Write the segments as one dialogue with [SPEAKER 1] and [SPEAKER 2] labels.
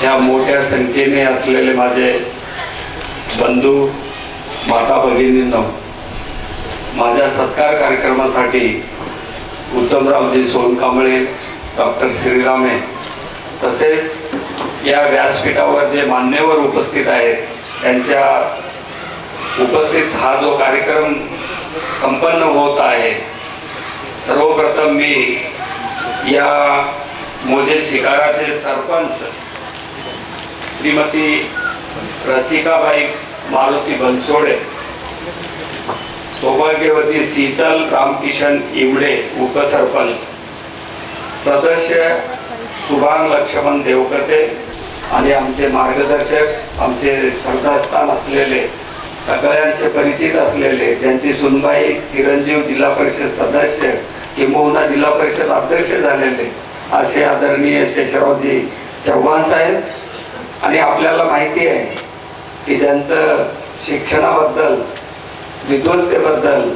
[SPEAKER 1] ह्या मोठ्या संख्येने असलेले माझे बंधू माता भगिनींनो माझ्या सत्कार कार्यक्रमासाठी उत्तमरावजी सोनकांबळे डॉक्टर श्रीरामे तसेच या व्यासपीठावर जे मान्यवर उपस्थित आहेत त्यांच्या उपस्थित हा जो कार्यक्रम संपन्न होत आहे सर्वप्रथम मी या मोजे शिकाराचे सरपंच श्रीमती रसिकाबाई मारुती बनसोडे सौभाग्यवती शीतल रामकिशन इमडे उपसरपंच सदस्य सुभान लक्ष्मण देवकते आणि आमचे मार्गदर्शक आमचे श्रद्धास्थान असलेले सगळ्यांचे परिचित असलेले ज्यांची सुनबाई चिरंजीव जिल्हा परिषद सदस्य किंबहुना जिल्हा परिषद अध्यक्ष झालेले असे आदरणीय शेषरावजी चव्हाण साहेब आणि आपल्याला माहिती आहे की ज्यांचं शिक्षणाबद्दल विद्वत्तेबद्दल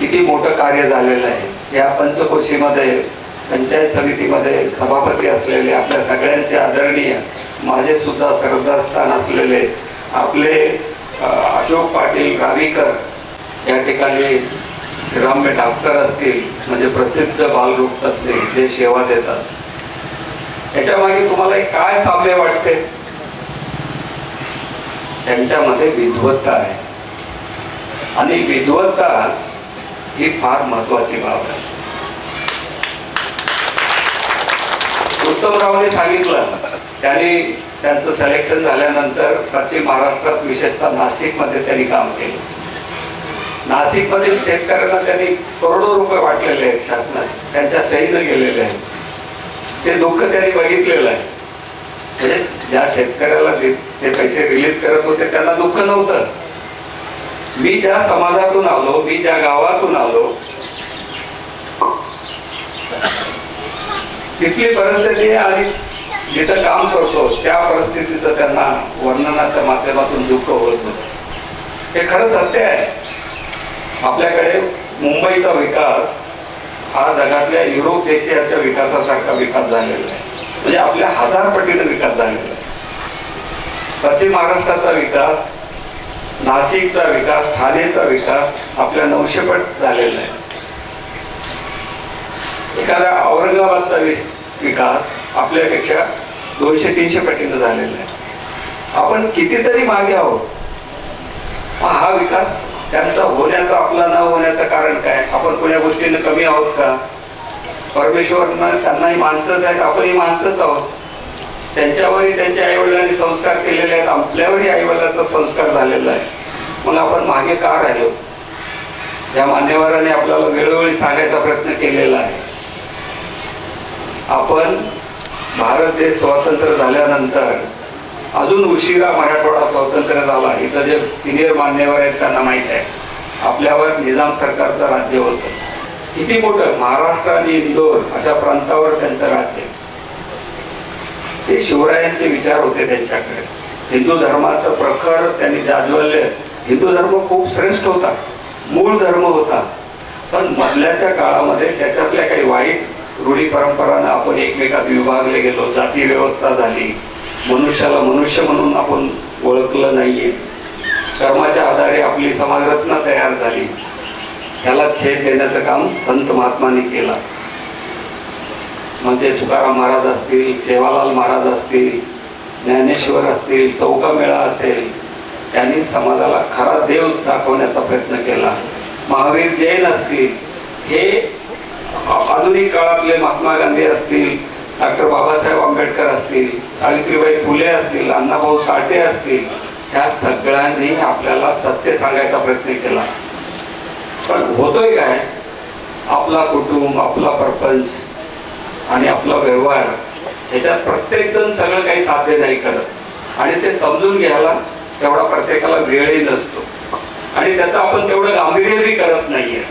[SPEAKER 1] किती मोठं कार्य झालेलं आहे. या पंचकोशीमध्ये पंचायत समितीमध्ये सभापती असलेले आपल्या सगळ्यांचे आदरणीय माझे सुद्धा श्रद्धास्थान असलेले आपले अशोक पाटील गावीकर या ठिकाणी श्रीरामे डॉक्टर असतील म्हणजे प्रसिद्ध बालरोग तज्ज्ञ जे सेवा देतात. याच्या मागे तुम्हाला काय साम्य वाटते? त्यांच्यामध्ये विद्वत्ता आहे. आणि विद्वत्ता ही फार महत्वाची बाब आहे. उत्तमरावने सांगितलं त्यांनी त्यांचं सिलेक्शन झाल्यानंतर पश्चिम महाराष्ट्रात विशेषतः नाशिकमध्ये त्यांनी काम केलं. नाशिकमधील शेतकऱ्यांना त्यांनी करोडो रुपये वाटलेले आहेत शासनाचे त्यांच्या सहीनं गेलेले आहेत. ते दुःख त्यांनी बघितलेलं आहे. म्हणजे ज्या शेतकऱ्याला ते पैसे रिलीज करत होते त्यांना दुःख नव्हतं. मी ज्या समाजातून आलो मी ज्या गावातून आलो तिथली परिस्थिती आणि जिथं काम करतो त्या परिस्थितीचं त्यांना वर्णनाच्या माध्यमातून दुःख होत होत. हे खरं सत्य आहे. आपल्याकडे मुंबईचा विकास हा जगातल्या युरोप देशाच्या विकासासारखा विकास झालेला आहे. म्हणजे आपल्या हजार पटीने विकास झालेला आहे. पश्चिम महाराष्ट्राचा विकास नाशिकचा विकास ठाणेचा विकास आपल्या नऊशेपट झालेला आहे. एखाद्या औरंगाबादचा विकास आपल्यापेक्षा दोनशे तीनशे पटीनं झालेला आहे. आपण कितीतरी मागे आहोत. हा विकास त्यांचा होण्याचा आपला न होण्याचं कारण काय? आपण कोण्या गोष्टीनं कमी आहोत का? परमेश्वरनं त्यांनाही माणसंच आहेत आपणही माणसंच आहोत. त्यांच्यावरही त्यांच्या आईवडिलांनी संस्कार केलेले आहेत आपल्यावरही आईवडिलांचा संस्कार झालेला आहे. मग आपण मागे का राहिलो? या मान्यवरांनी आपल्याला वेळोवेळी सांगायचा प्रयत्न केलेला आहे. आपण भारत देश स्वातंत्र्य झाल्यानंतर अजून उशिरा मराठवाडा स्वातंत्र्य झाला इथं जे सिनियर मान्यवर आहेत त्यांना माहीत आहे. आपल्यावर निजाम सरकारचं राज्य होतं. किती मोठं महाराष्ट्र आणि इंदोर अशा प्रांतावर त्यांचं राज्य ते शिवरायांचे विचार होते त्यांच्याकडे. हिंदू धर्माचं प्रखर त्यांनी जाजवल्य हिंदू धर्म खूप श्रेष्ठ होता. मूळ धर्म होता. पण मधल्याच्या काळामध्ये त्याच्यातल्या काही वाईट रूढी परंपरांना आपण एकमेकात विभागले गेलो. जाती व्यवस्था झाली. मनुष्याला मनुष्य म्हणून आपण ओळखलं नाहीये. कर्माच्या आधारे आपली समाजरचना तयार झाली. त्याला छेद देण्याचं काम संत महात्माने केला. म्हणजे तुकाराम महाराज असतील सेवालाल महाराज असतील ज्ञानेश्वर असतील चौका मेळा असेल त्यांनी समाजाला खरा देव दाखवण्याचा प्रयत्न केला. महावीर जैन असतील हे आधुनिक काळातले महात्मा गांधी असतील डॉक्टर बाबासाहेब आंबेडकर असतील सावित्रीबाई फुले असतील अण्णाभाऊ साठे असतील ह्या सगळ्यांनी आपल्याला सत्य सांगायचा प्रयत्न केला. पण होतोय काय? आपला कुटुंब आपला प्रपंच आणि आपला व्यवहार ह्याच्यात प्रत्येक जण सगळं काही साध्य नाही करत. आणि ते समजून घ्यायला तेवढा प्रत्येकाला वेळही नसतो. आणि त्याचं आपण तेवढं गांभीर्यही करत नाहीये.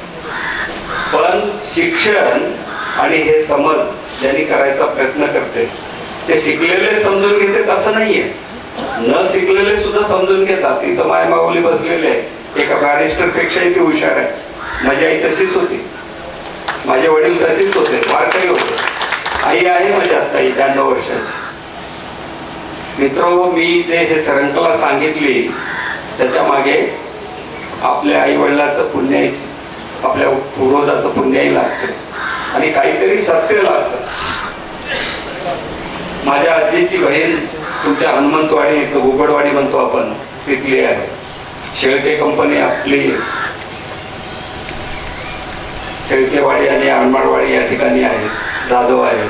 [SPEAKER 1] पण शिक्षण आणि हे समज ज्यांनी करायचा प्रयत्न करते ते शिकलेले समजून घेते तसं नाहीये. न शिकलेले सुद्धा समजून घेतात. इथं माय माऊली बसलेले आहे एका बॅरिस्टर पेक्षाही ती हुशार आहे माझी आई तशीच होती. माझे वडील तसेच होते. वारकरी होते. आई आहे माझी आता ब्याण्णव वर्षाची. मित्र मी जे हे सरंकला सांगितली त्याच्यामागे आपल्या आई वडिलाचं पुण्य आपल्या पूर्वजाचं पुण्याही लागतं. आणि काहीतरी सत्य लागतं. माझ्या आजीची बहीण तुमच्या हनुमंतवाडी इथं म्हणतो आपण तिथली आहे. शेळके कंपनी आपली. शेळकेवाडी आणि अनमाडवाडी या ठिकाणी आहे जाधव आहे.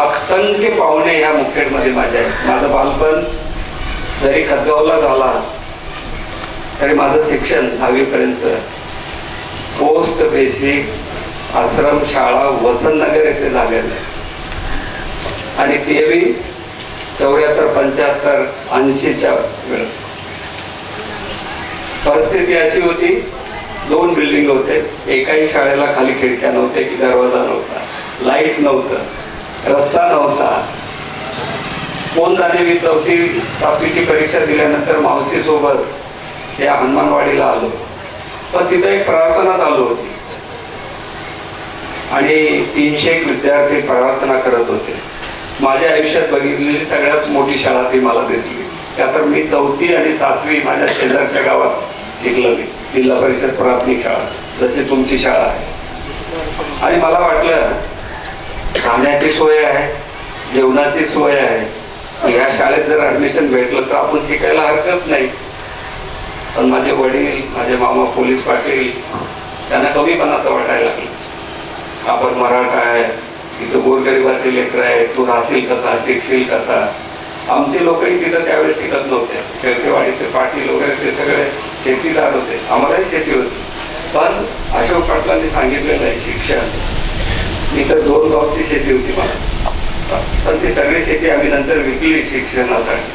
[SPEAKER 1] असंख्य पाहुणे ह्या मुखेडमध्ये माझे आहेत. माझं बालपण जरी खतगावला झाला तरी माझं शिक्षण दहावीपर्यंत. पोस्ट बेसिक आश्रम शाळा वसंतनगर येथे झालेलं आहे. आणि ते बी चौऱ्याहत्तर पंच्याहत्तर ऐंशीच्या वेळेस. परिस्थिती अशी होती दोन बिल्डिंग होते. एकाही शाळेला खाली खिडक्या नव्हते की दरवाजा नव्हता लाइट नव्हतं रस्ता नव्हता. कोण जाणे मी चौथी सातवीची परीक्षा दिल्यानंतर मावशी सोबत या हनुमानवाडीला आलो. पण तिथं एक प्रार्थना चालू होती. आणि तीनशे एक विद्यार्थी प्रार्थना करत होते. माझ्या आयुष्यात बघितलेली सगळ्यात मोठी शाळा ती मला दिसली. त्या तर मी चौथी आणि सातवी माझ्या शेजारच्या गावात शिकलो मी जिल्हा परिषद प्राथमिक शाळा. जशी तुमची शाळा आहे. आणि मला वाटलं खाण्याची सोय आहे जेवणाची सोय आहे. ह्या शाळेत जर ऍडमिशन भेटलं तर आपण शिकायला हरकत नाही. पण माझे वडील माझे मामा पोलीस पाटील त्यांना कमीपणाचं वाटायला लागलं. आपण मराठा आहे. तिथं गोरगरिबाचे लेकर आहे तू राहशील कसा शिकशील कसा? आमचे लोकही तिथं त्यावेळेस शिकत नव्हते. शेळकेवाडीचे पाटील वगैरे ते सगळे शेतीदार होते. आम्हालाही शेती होती. पण अशोक पाटलांनी सांगितलेलं आहे शिक्षण. इथं दोन गावची शेती होती मला. पण ती सगळी शेती आम्ही नंतर विकली शिक्षणासाठी.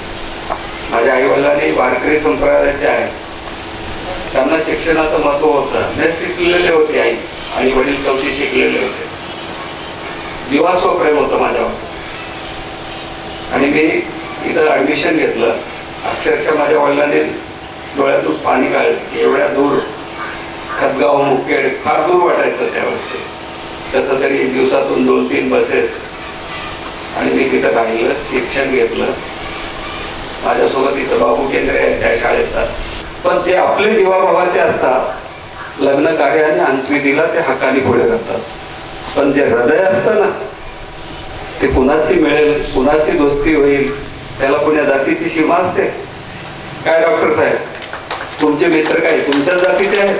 [SPEAKER 1] माझ्या आई वडिलांनी वारकरी संप्रदायाचे आहे त्यांना शिक्षणाचं महत्त्व होतं. मी शिकलेले होते आई. आणि वडील चौथी शिकलेले होते. जीवास्व प्रेम होतं माझ्यावर. आणि मी इथं ॲडमिशन घेतलं. अक्षरशः माझ्या वडिलांनी डोळ्यातून पाणी काढलं एवढ्या दूर खतगाव मुखेड फार दूर वाटायचं त्यावेळेस ते कसं तरी दिवसातून दोन तीन बसेस आणि मी तिथं राहिलं शिक्षण घेतलं. माझ्यासोबत इथं बाबू केंद्रे आहे त्या शाळेचा पण ते आपले जीवाभावाचे असतात. लग्न कार्य आणि अंतविधीला ते हक्काने पुढे करतात. पण जे हृदय असतं ना ते कुणाशी मिळेल कुणाशी दोस्ती होईल त्याला कुण्या जातीची सीमा असते. काय डॉक्टर साहेब? तुमचे मित्र काय? तुमच्या जातीचे आहेत?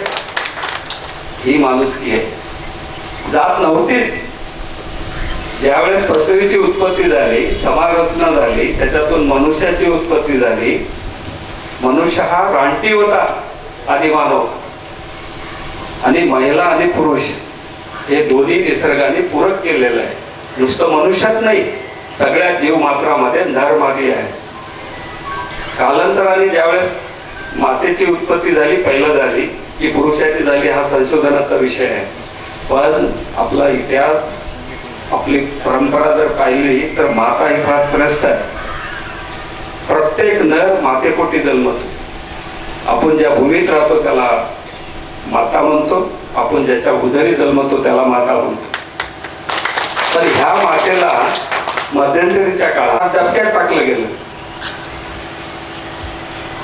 [SPEAKER 1] ही माणुसकी आहे. जात नव्हतीच. ज्यावेळेस पृथ्वीची उत्पत्ती झाली समारचना झाली त्याच्यातून मनुष्याची उत्पत्ती झाली मनुष्य हा रानटी होता आधी मानव आणि महिला आणि पुरुष. हे दोन्ही निसर्गाने पूरक केलेलं आहे. नुसतं मनुष्यात नाही सगळ्या जीव मात्रामध्ये नर मादी आहे. कालांतराने ज्यावेळेस मातेची उत्पत्ती झाली पहिलं झाली की पुरुषाची झाली हा संशोधनाचा विषय आहे. पण आपला इतिहास आपली परंपरा जर पाहिली तर माता ही फार श्रेष्ठ आहे. प्रत्येक नर मातेपोटी जन्मतो. आपण ज्या भूमीत राहतो त्याला माता म्हणतो. आपण ज्याच्या उदरी जन्मतो त्याला माता म्हणतो. पण ह्या मातेला मध्यंतरीच्या काळात डबक्यात टाकलं गेलं.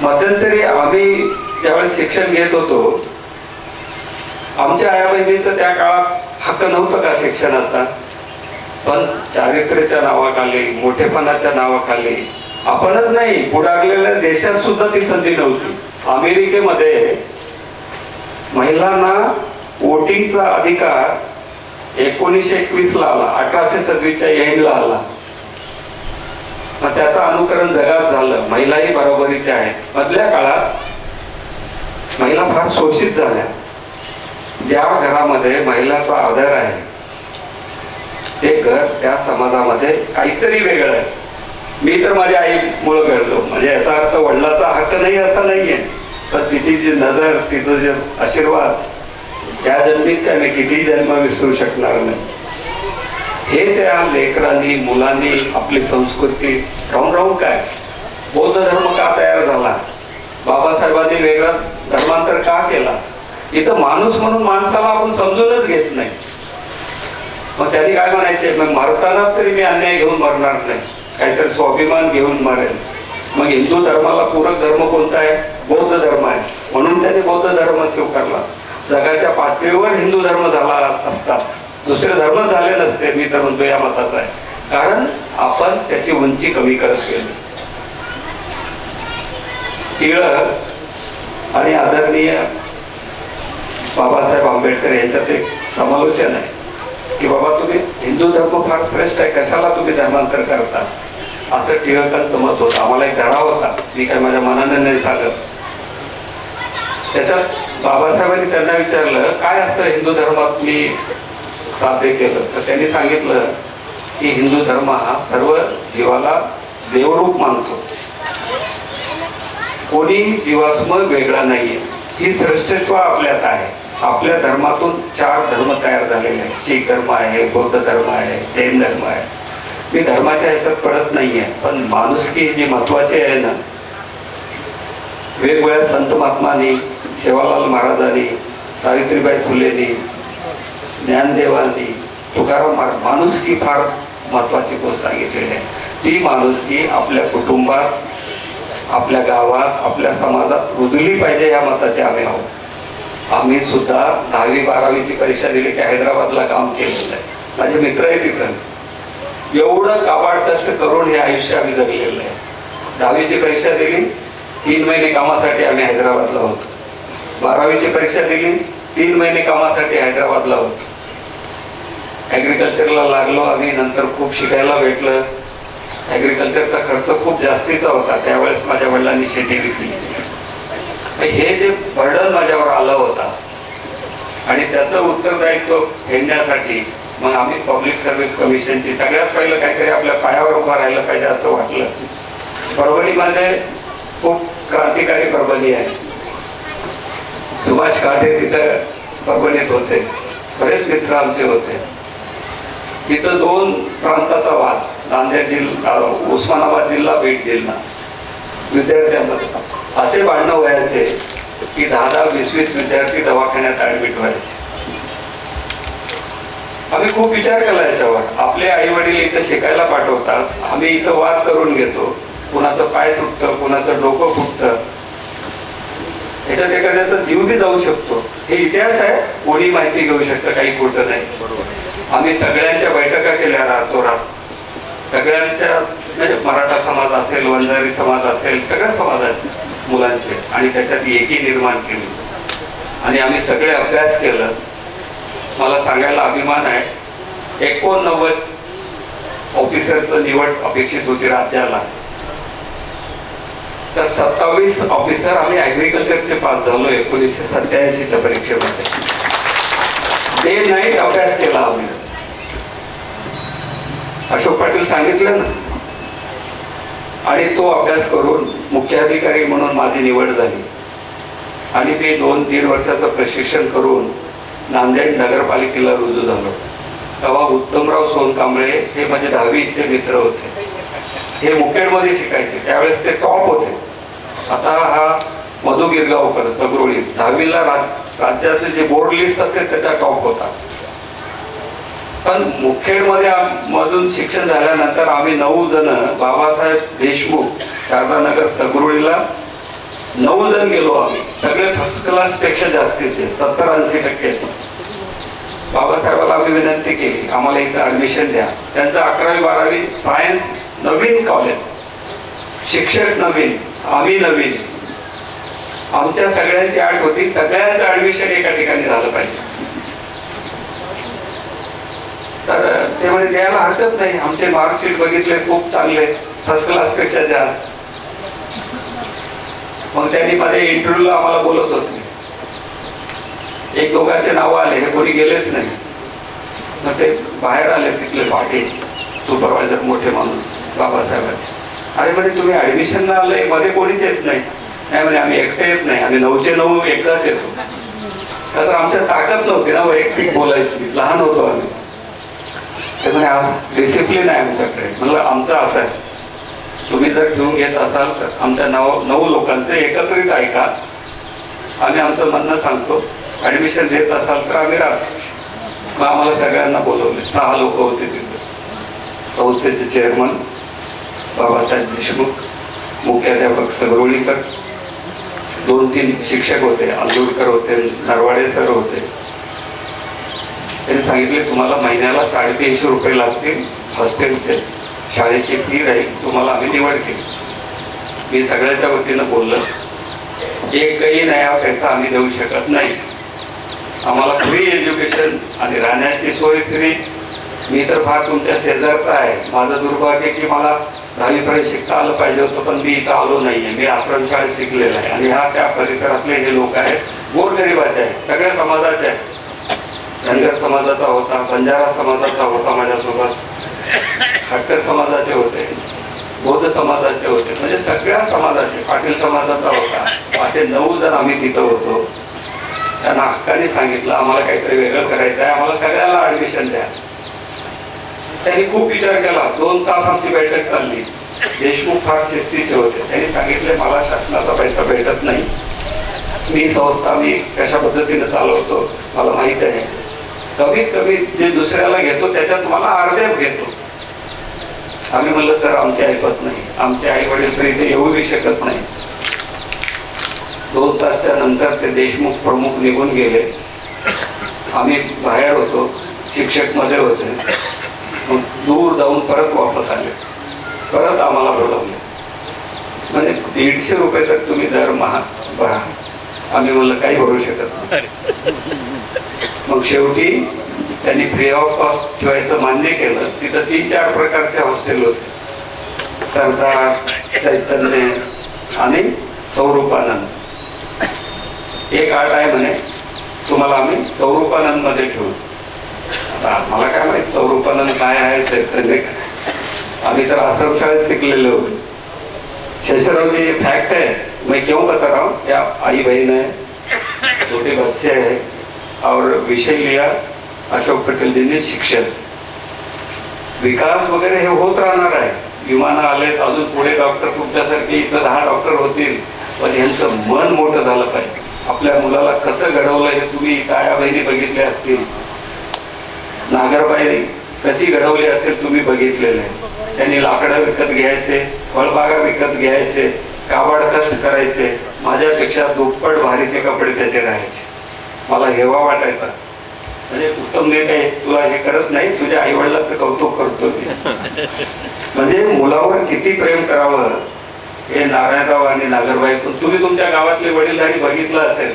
[SPEAKER 1] मध्यंतरी आम्ही ज्यावेळेस शिक्षण घेत होतो आमच्या आया बहिणीचं त्या काळात हक्क नव्हतं का शिक्षणाचा? पण चारित्र्याच्या नावाखाली मोठेपणाच्या नावाखाली आपणच नाही पुढारलेल्या देशात सुद्धा ती संधी नव्हती. अमेरिकेमध्ये महिलांना वोटिंगचा अधिकार एकोणीसशे एकवीस ला आला अठराशे सव्वीसच्या एंडला आला. मग त्याचं अनुकरण जगात झालं. महिलाही बरोबरीच्या आहेत. मधल्या काळात महिला फार शोषित झाल्या. ज्या घरामध्ये महिलाचा आदर आहे ते घर त्या समाजामध्ये काहीतरी वेगळं आहे. मी तर माझ्या आईमुळं घडलो. म्हणजे याचा अर्थ वडिलाचा हक्क नाही असा नाहीये. पण तिची जी नजर तिचं जे आशीर्वाद त्या जन्मीच त्याने किती कितीही जन्म विसरू शकणार नाही. हेच या लेकरांनी मुलांनी आपली संस्कृती राहून राहून काय? बौद्ध धर्म का तयार झाला? बाबासाहेबांनी वेगळा धर्मांतर का केला? इथं माणूस म्हणून माणसाला आपण समजूनच घेत नाही. मग त्यांनी काय म्हणायचे? मग मरताना तरी मी अन्याय घेऊन मरणार नाही. काहीतरी स्वाभिमान घेऊन मरेल मग हिंदू धर्माला पूरक धर्म कोणता आहे? बौद्ध धर्म आहे. म्हणून त्यांनी बौद्ध धर्म स्वीकारला. जगाच्या पातळीवर हिंदू धर्म झाला असता दुसरे धर्म झाले नसते मी तर म्हणतो या मताचा आहे. कारण आपण त्याची उंची कमी करत गेलो. टिळक आणि आदरणीय बाबासाहेब आंबेडकर यांच्यात एक समालोचन आहे. की बाबा तुम्ही हिंदू धर्म फार श्रेष्ठ आहे कशाला तुम्ही धर्मांतर करता? असं टिळकांचं मत होतं. आम्हाला एक धडा होता. मी काय माझ्या मनाने नाही सांगत. त्याच्यात बाबासाहेबांनी त्यांना विचारलं काय असतं हिंदू धर्मात मी साध्य केलं तर त्यांनी सांगितलं की हिंदू धर्म हा सर्व जीवाला देवरूप मानतो. कोणी जीवासम वेगळा नाहीये. ही श्रेष्ठत्व आपल्यात आहे. आपल्या धर्मातून चार धर्म तयार झालेले आहेत. शीख धर्म आहे बौद्ध धर्म आहे जैन धर्म आहे. मी धर्माच्या ह्याच्यात पडत नाहीये पण माणुसकी जी महत्वाची आहे ना वेगवेगळ्या संत महात्मानी सेवालाल महाराजांनी सावित्रीबाई फुलेनी ज्ञानदेवांनी तुकाराम माणुसकी फार महत्वाची गोष्ट सांगितलेली आहे. ती माणुसकी आपल्या कुटुंबात आपल्या गावात आपल्या समाजात रुजली पाहिजे या मताचे आम्ही आहोत. आम्ही सुद्धा दहावी बारावीची परीक्षा दिली की हैदराबादला काम केलेलं आहे. माझे मित्र आहे तिथं एवढं काबाड कष्ट करून हे आयुष्य आम्ही जगलेलं आहे. दहावीची परीक्षा दिली तीन महिने कामासाठी आम्ही हैदराबादला होतो. बारावीची परीक्षा दिली तीन महिने कामासाठी हैदराबादला होतो. ॲग्रिकल्चरला लागलो आम्ही नंतर खूप शिकायला भेटलं. ॲग्रिकल्चरचा खर्च खूप जास्तीचा होता त्यावेळेस माझ्या वडिलांनी शेती विकली. हे जे बर्डन माझ्यावर आलं होता आणि त्याचं उत्तरदायित्व घेण्यासाठी मग आम्ही पब्लिक सर्व्हिस कमिशनची सगळ्यात पहिलं काहीतरी आपल्या पायावर उभं राहिलं पाहिजे असं वाटलं. परभणीमध्ये खूप क्रांतिकारी परभणी आहे. सुभाष काठे तिथं परभणीत होते. बरेच मित्र आमचे होते. तिथं दोन प्रांताचा वाद. नांदेड जिल्हा उस्मानाबाद जिल्हा बीड जिल्हा. विद्यार्थ्यांमध्ये असे भांडणं व्हायचे की दहा दहा वीस वीस विद्यार्थी दवाखान्यात ऍडमिट व्हायचे. आम्ही खूप विचार केला याच्यावर. आपले आई वडील इथं शिकायला पाठवतात. आम्ही इथं वाद करून घेतो. कुणाचं पाय तुटतं कुणाचं डोकं फुटतं. याच्यात एखाद्याचा जीव बी जाऊ शकतो. हे इतिहास आहे. कोणी माहिती घेऊ शकतं काही खोटं नाही. आम्ही सगळ्यांच्या बैठका केल्या रातोरात सगळ्यांच्या म्हणजे मराठा समाज असेल वंजारी समाज असेल सगळ्या समाजाचे मुलांचे. आणि त्याच्यात एकी निर्माण केली. आणि आम्ही सगळे अभ्यास केलं. मला सांगायला अभिमान आहे. एकोणनव्वद ऑफिसरचं निवड अपेक्षित होती राज्याला. तर सत्तावीस ऑफिसर आम्ही ऍग्रिकल्चरचे पास झालो एकोणीसशे सत्याऐंशीच्या परीक्षेमध्ये. डे नाईट अभ्यास केला आम्ही. अशोक पाटील सांगितलं ना. आणि तो अभ्यास करून मुख्याधिकारी म्हणून माझी निवड झाली. आणि मी दोन तीन वर्षाचं प्रशिक्षण करून नांदेड नगरपालिकेला रुजू झालो. तेव्हा उत्तमराव सोनकांबळे हे माझे दहावीचे मित्र होते. हे मुखेडमध्ये शिकायचे. त्यावेळेस ते टॉप होते. आता हा मधु गिरगावकर सगरोळी दहावीला राज राज्याचे जे बोर्ड लिस्ट असते त्याचा टॉप होता. पण मुखेडमध्ये मधून शिक्षण झाल्यानंतर आम्ही नऊ जण बाबासाहेब देशमुख शारदानगर सगरोळीला नऊ जण गेलो आम्ही. सगळे फर्स्ट क्लासपेक्षा जास्तीचे सत्तर ऐंशी टक्क्याचे. बाबासाहेबाला आम्ही विनंती केली आम्हाला इथं ऍडमिशन द्या. त्यांचं अकरावी बारावी सायन्स नवीन कॉलेज शिक्षक नवीन आम्ही नवीन. आमच्या सगळ्यांची आठ होती सगळ्यांचं ऍडमिशन एका ठिकाणी झालं पाहिजे. तर ते म्हणजे द्यायला हरकत नाही. आमचे मार्कशीट बघितले खूप चांगले. फर्स्ट क्लासपेक्षा जास्त. मग त्यांनी मध्ये इंटरव्ह्यूला आम्हाला बोलत होते. एक दोघांचे नाव आले हे कोणी गेलेच नाही. मग ते बाहेर आले तिथले पाटील सुपरवायझर मोठे माणूस बाबासाहेबांचे. अरे म्हणजे तुम्ही ऍडमिशन आले मध्ये कोणीच येत नाही. नाही म्हणजे आम्ही एकटे येत नाही आम्ही नऊचे नऊ एकदाच येतो. तर आमच्या ताकद नव्हती ना हो, वैयक्तिक बोलायची. लहान होतो आम्ही. ते म्हणे डिसिप्लिन आहे आमच्याकडे. म्हणलं आमचं असं आहे. तुम्ही जर घेऊन घेत असाल तर आमच्या नऊ नऊ लोकांचे एकत्रित ऐका. आम्ही आमचं म्हणणं सांगतो. ऍडमिशन देत असाल तर आम्ही राहतो. मग आम्हाला सगळ्यांना बोलवले. सहा लोक होते तिथे. संस्थेचे चेअरमन बाबासाहेब देशमुख मुख्याध्यापक सगरोळीकर दोन तीन शिक्षक होते अंदूरकर होते नरवाडे सर होते. त्यांनी सांगितले तुम्हाला महिन्याला साडेतीनशे रुपये लागतील हॉस्टेलचे. शाळेची फी राहील तुम्हाला आम्ही निवड केली. मी सगळ्याच्या वतीनं बोललो एकही हा पैसा आम्ही देऊ शकत नाही. आम्हाला फ्री एज्युकेशन आणि राहण्याची सोय फ्री मी तर फार तुमच्या शेजारचा आहे. माझं दुर्भाग्य की मला दहावीपर्यंत शिकता आलं पाहिजे होतं पण मी इथं आलो नाहीये. मी आश्रमशाळेत शिकलेला आहे. आणि ह्या त्या परिसरातले हे लोक आहेत गोरगरिबाचे आहेत. सगळ्या समाजाचे आहेत. धनगर समाजाचा होता बंजारा समाजाचा होता माझ्यासोबत. हक्कर समाजाचे होते. बौद्ध समाजाचे होते. म्हणजे सगळ्या समाजाचे पाटील समाजाचा होता. असे नऊ जण आम्ही तिथं होतो. त्यांना हक्काने सांगितलं आम्हाला काहीतरी वेगळं करायचं आहे आम्हाला सगळ्याला ऍडमिशन द्या. त्यांनी खूप विचार केला. दोन तास आमची बैठक चालली. देशमुख फार शिस्तीचे होते. त्यांनी सांगितले मला शासनाचा पैसा भेटत नाही. मी संस्था मी कशा पद्धतीने चालवतो मला माहीत आहे. कमीत कमी जे दुसऱ्याला घेतो त्याच्यात मला अर्धे घेतो. आम्ही म्हणलं सर आमचे ऐकत नाही. आमचे आई वडील तर इथे येऊही शकत नाही. दोन तासच्या नंतर ते देशमुख प्रमुख निघून गेले. आम्ही बाहेर होतो. शिक्षकमध्ये होते. मग दूर जाऊन परत वापस आले. परत आम्हाला बोलवले. म्हणजे दीडशे रुपये तर तुम्ही दरमहा भरा. आम्ही म्हणलं काही भरू शकत नाही. मग शेवटी त्यांनी फ्री ऑफ कॉस्ट ठेवायचं मान्य केलं. तिथं तीन चार प्रकारचे हॉस्टेल होते. सरदार चैतन्य आणि सौरूपानंद एक आठ आहे म्हणे तुम्हाला आम्ही सौरूपानंदमध्ये ठेवू. मला काय माहीत स्वरूपानंद काय आहे चैतन्य आम्ही तर आश्रमशाळेत शिकलेले. होते शेषराव जी फैक्ट है मैं क्यों बता रहा हूँ या आई बहन है छोटे बच्चे हैं और विषय लिया अशोक पटेल जी ने शिक्षण. विकास वगैरे हे होत राहणार आहे. विमानं आलेत अजून पुढे डॉक्टर तुमच्यासारखे इथं दहा डॉक्टर होतील. पण यांचं मन मोठं झालं पाहिजे. आपल्या मुलाला कसं घडवलं हे तुम्ही ताया बहिणी बघितल्या असतील. नागरबाई कशी घडवली असेल तुम्ही बघितलेलं आहे. त्यांनी लाकडं विकत घ्यायचे फळबागा विकत घ्यायचे काबाड कष्ट करायचे माझ्यापेक्षा दुप्पट भारीचे कपडे त्याचे राहायचे. मला हेवा वाटायचा. म्हणजे उत्तम ने काय तुला हे करत नाही तुझ्या आई वडिलांचं कौतुक करतो मी. म्हणजे मुलावर किती प्रेम करावं हे नारायणराव आणि नागरबाई पण तुम्ही तुमच्या गावातले वडीलधारी बघितलं असेल.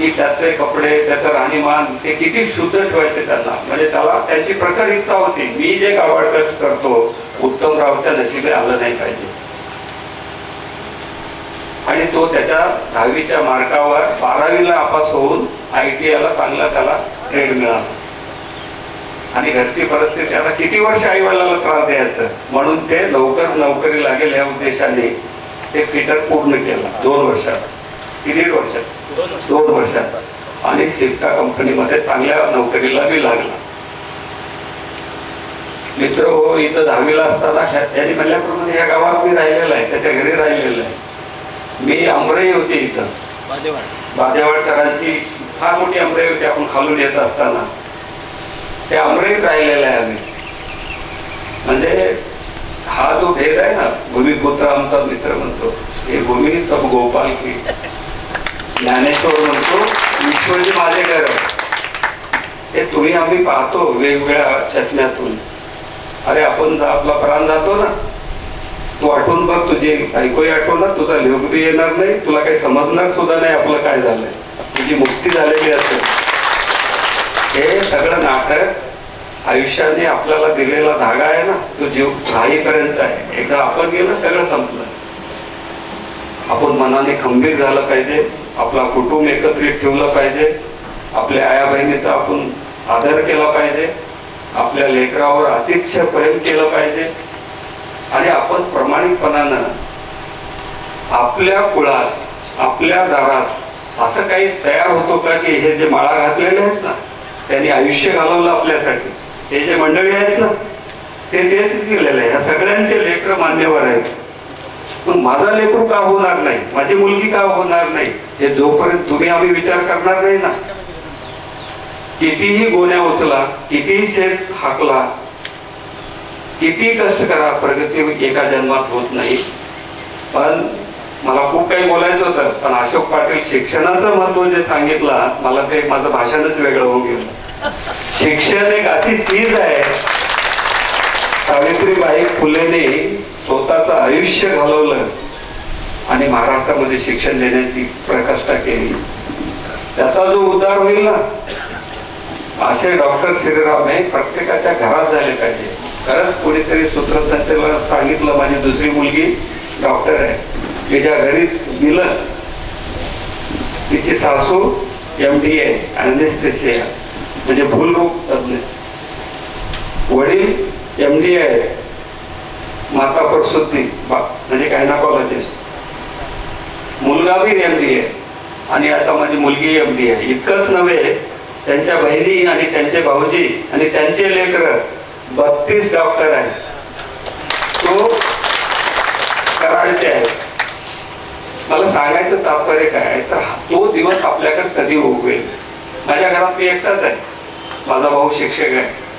[SPEAKER 1] की त्याचे कपडे त्याचं राहणीमान ते किती शुद्ध ठेवायचे त्यांना. म्हणजे त्याला त्याची प्रखर इच्छा होती. मी जे गावाड करतो उत्तमरावच्या नशिबे आलं नाही पाहिजे. आणि तो त्याच्या दहावीच्या मार्कावर बारावीला आपास होऊन आय टी आयला चांगला त्याला ट्रेड मिळाला. आणि घरची परिस्थिती आता किती वर्ष आई वडिलाला त्रास द्यायचं? म्हणून ते लवकर नोकरी लागेल या उद्देशाने ते फिटर पूर्ण केलं दोन वर्षात. की दीड वर्षात. दोन वर्षात. आणि सिप्टा कंपनीमध्ये चांगल्या नोकरीला बी लागला. मित्र हो इथं दहावीला असताना त्यांनी म्हणल्याप्रमाणे या गावात मी राहिलेला आहे त्याच्या घरी राहिलेला आहे. मी अमराई होते इथं. बादेवाड. सरांची फार मोठी अमराई होती आपण खालून येत असताना. ते अमराईत राहिलेलं आहे आम्ही. म्हणजे हा जो भेद आहे ना भूमिपुत्र आमचा मित्र म्हणतो हे भूमी सब गोपाल की. ज्ञानेश्वर म्हणतो ईश्वरजी माझे घर. हे तुम्ही आम्ही पाहतो वेगवेगळ्या चष्म्यातून. अरे आपण आपला प्राण जातो ना. तू आठवून बघ तुझी ऐकूही आठवणार तुझा लोक बी येणार नाही तुला काही समजणार सुद्धा नाही आपलं काय झालंय. तुझी मुक्ती झालेली असेल. हे सगळं नाटक आयुष्याने आपल्याला दिलेला धागा आहे ना तो जीव राहीपर्यंत आहे. एकदा आपण गेलं सगळं संपलं. आपण मनाने खंबीर झालं पाहिजे. आपला कुटुंब एकत्रित ठेवलं पाहिजे. आपल्या आया बहिणीचा आपण आदर केला पाहिजे. आपल्या लेकरावर अतिशय प्रेम केलं पाहिजे. आणि आपण प्रामाणिकपणानं आपल्या कुळात आपल्या दारात असं काही तयार होतो का की हे जे माळा घातलेले आहेत ना त्यांनी आयुष्य घालवलं आपल्यासाठी. हे जे मंडळी आहेत ना ते तेच केलेलं आहे. ह्या सगळ्यांचे लेकर मान्यवर आहेत. पण माझा लेकरू का होणार नाही? माझी मुलगी का होणार नाही? हे जोपर्यंत तुम्ही आम्ही विचार करणार नाही ना. कितीही गोण्या उचला कितीही शेत हाकला किती कष्ट करा प्रगती एका जन्मात होत नाही. पण मला खूप काही बोलायचं होतं. पण अशोक पाटील शिक्षणाचं महत्त्व जे सांगितलं मला ते माझं भाषणच वेगळं होऊन गेलं. शिक्षण एक अशी चीज आहे. सावित्रीबाई फुलेने स्वतःचं आयुष्य घालवलं आणि महाराष्ट्रामध्ये शिक्षण देण्याची प्रकाष्ठा केली. त्याचा जो उद्धार होईल ना असे डॉक्टर श्रीराम हे प्रत्येकाच्या घरात झाले पाहिजे. खरंच कोणीतरी सूत्रसंचालन सांगितलं माझी दुसरी मुलगी डॉक्टर आहे. तिच्या घरी दिलं तिची सासू एम डी ए अनेस्थेसिया म्हणजे भूलरूप तज्ञ वडील एम डी आहे. माता प्रसूती बा- म्हणजे गायनाकॉलॉजिस्ट मुलगा बी एम डी आहे आणि आता माझी मुलगी एम डी आहे इतकंच नव्हे त्यांच्या बहिणी आणि त्यांचे भाऊजी आणि त्यांचे लेकर बत्तीस डॉक्टर आहेत. तो कराडचे आहे. मला सांगायचं तात्पर्य काय आहे? तर तो दिवस आपल्याकडे कधी उगवेल माझ्या घरात मी एकटाच आहे. माझा भाऊ शिक्षक आहे.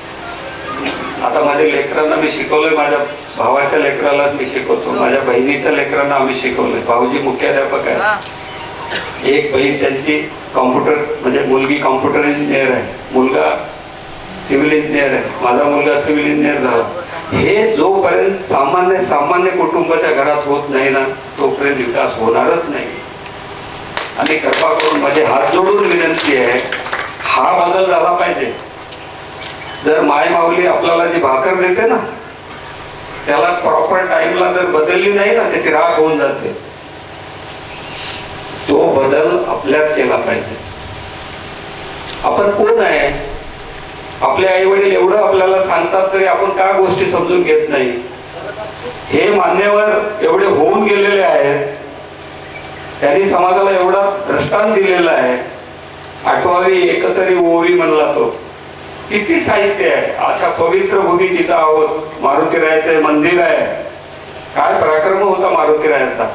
[SPEAKER 1] आता माझ्या लेकरांना मी शिकवलंय माझ्या भावाच्या लेकराला मी शिकवतो. माझ्या बहिणीच्या लेकरांना आम्ही शिकवलंय. भाऊजी मुख्याध्यापक आहे एक बहीण त्यांची कॉम्प्युटर म्हणजे मुलगी कॉम्प्युटर इंजिनियर आहे. मुलगा सिव्हिल इंजिनियर आहे. माझा मुलगा सिव्हिल इंजिनियर झाला. हे जोपर्यंत सामान्य सामान्य कुटुंबाच्या घरात होत नाही ना तोपर्यंत विकास होणारच नाही. आणि कृपा करून माझे हात जोडून विनंती आहे हा बदल झाला पाहिजे. जर माय माऊली आपल्याला जी भाकर देते ना त्याला प्रॉपर टाइमला जर बदलली नाही ना त्याची राख होऊन जाते. तो बदल आपल्यात केला पाहिजे. आपण कोण आहे? आपले आई वडील एवढं आपल्याला सांगतात तरी आपण का गोष्टी समजून घेत नाही? हे मान्यवर एवढे होऊन गेलेले आहेत. त्यांनी समाजाला एवढा दृष्टांत दिलेला आहे. आठवावी एकतरी ओवी म्हणला तो. किती साहित्य आहे? अशा पवित्र भूमी तिथं आहोत. मारुतीरायाचं मंदिर आहे. काय पराक्रम होता मारुतीरायाचा.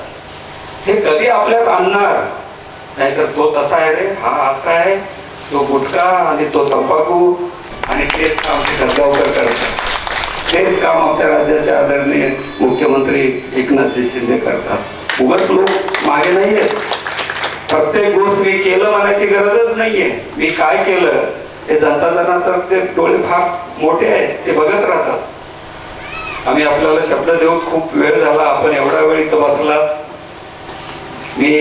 [SPEAKER 1] हे कधी आपल्यात आणणार? नाहीतर तो तसा आहे रे. हा असा आहे. तो गुटखा आणि तो तंबाखू आणि तेच काम गंगावकर गद्दावकर करतात. तेच काम आमच्या राज्याचे आदरणीय मुख्यमंत्री एकनाथजी शिंदे करतात. उगाच लोक मागे नाहीये प्रत्येक गोष्ट मी केलं म्हणायची गरजच नाहीये. मी काय केलं? हे जनता जनात तर ते डोळे फार मोठे आहेत ते बघत राहतात. आम्ही आपल्याला शब्द देऊन खूप वेळ झाला आपण एवढा वेळ इथं बसला मी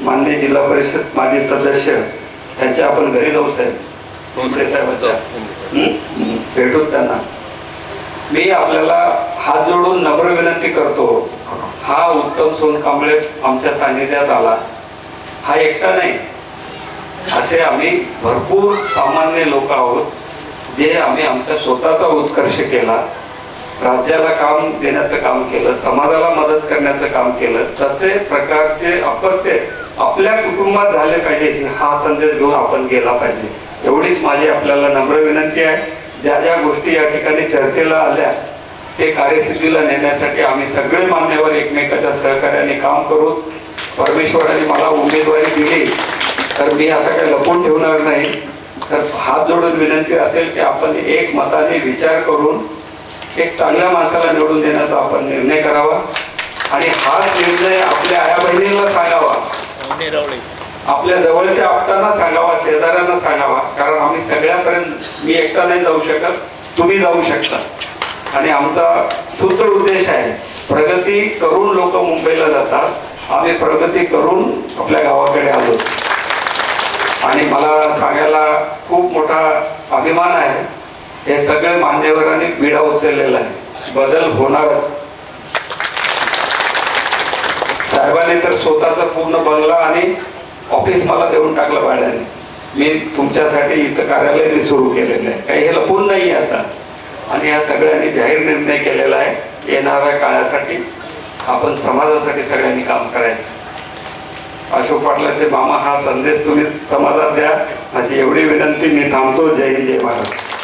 [SPEAKER 1] मान्य जिल्हा परिषद माजी सदस्य त्यांच्या आपण घरी जाऊ साहेब. साहेबांच्या हं? भेटूत त्यांना. मी आपल्याला हात जोडून नम्र विनंती करतो हा उत्तम सोनकांबळे आमच्या सान्निध्यात आला. हा एकटा नाही असे आम्ही भरपूर सामान्य लोक आहोत जे आम्ही आमच्या स्वतःचा उत्कर्ष केला राज्याला काम देण्याचं काम केलं समाजाला मदत करण्याचं काम केलं तसे प्रकारचे अपत्य आपल्या कुटुंबात झाले पाहिजे हा संदेश घेऊन आपण गेला पाहिजे. एवढीच माझी आपल्याला नम्र विनंती आहे. ज्या ज्या गोष्टी या ठिकाणी चर्चेला आल्या ते कार्यसिद्धीला नेण्यासाठी आम्ही सगळे मान्यवर एकमेकाच्या सहकार्याने काम करू. परमेश्वराने मला उमेदवारी दिली. तर मी आता काही लपून ठेवणार नाही. तर हात जोडून विनंती असेल की आपण एक मताने विचार करून एक चांगल्या माणसाला निवडून देण्याचा आपण निर्णय करावा आणि हाच निर्णय आपल्या आया बहिणींना सांगावा. आपल्या जवळच्या आपताना सांगावा शेजाऱ्यांना सांगावा. कारण आम्ही सगळ्यापर्यंत मी एकटा नाही जाऊ शकत तुम्ही जाऊ शकता. आणि आमचा शुद्ध उद्देश आहे प्रगती करून लोक मुंबईला जातात. आम्ही प्रगती करून आपल्या गावाकडे आलो. आणि मला सांगायला खूप मोठा अभिमान आहे. हे सगळे मान्यवरांनी पिढा उचललेला आहे. बदल होणारच. साहेबांनी तर स्वतःचा पूर्ण बंगला आणि ऑफिस मला देऊन टाकलं भाड्याने. मी तुमच्यासाठी इथं कार्यालय मी सुरू केलेलं आहे. काही हे लपून नाही आता. आणि या सगळ्यांनी जाहीर निर्णय केलेला आहे. येणाऱ्या काळासाठी आपण समाजासाठी सगळ्यांनी काम करायचं. अशोक पाटलाचे मामा हा संदेश तुम्ही समाजात द्या. माझी एवढी विनंती मी थांबतो. जय हिंद जय महाराज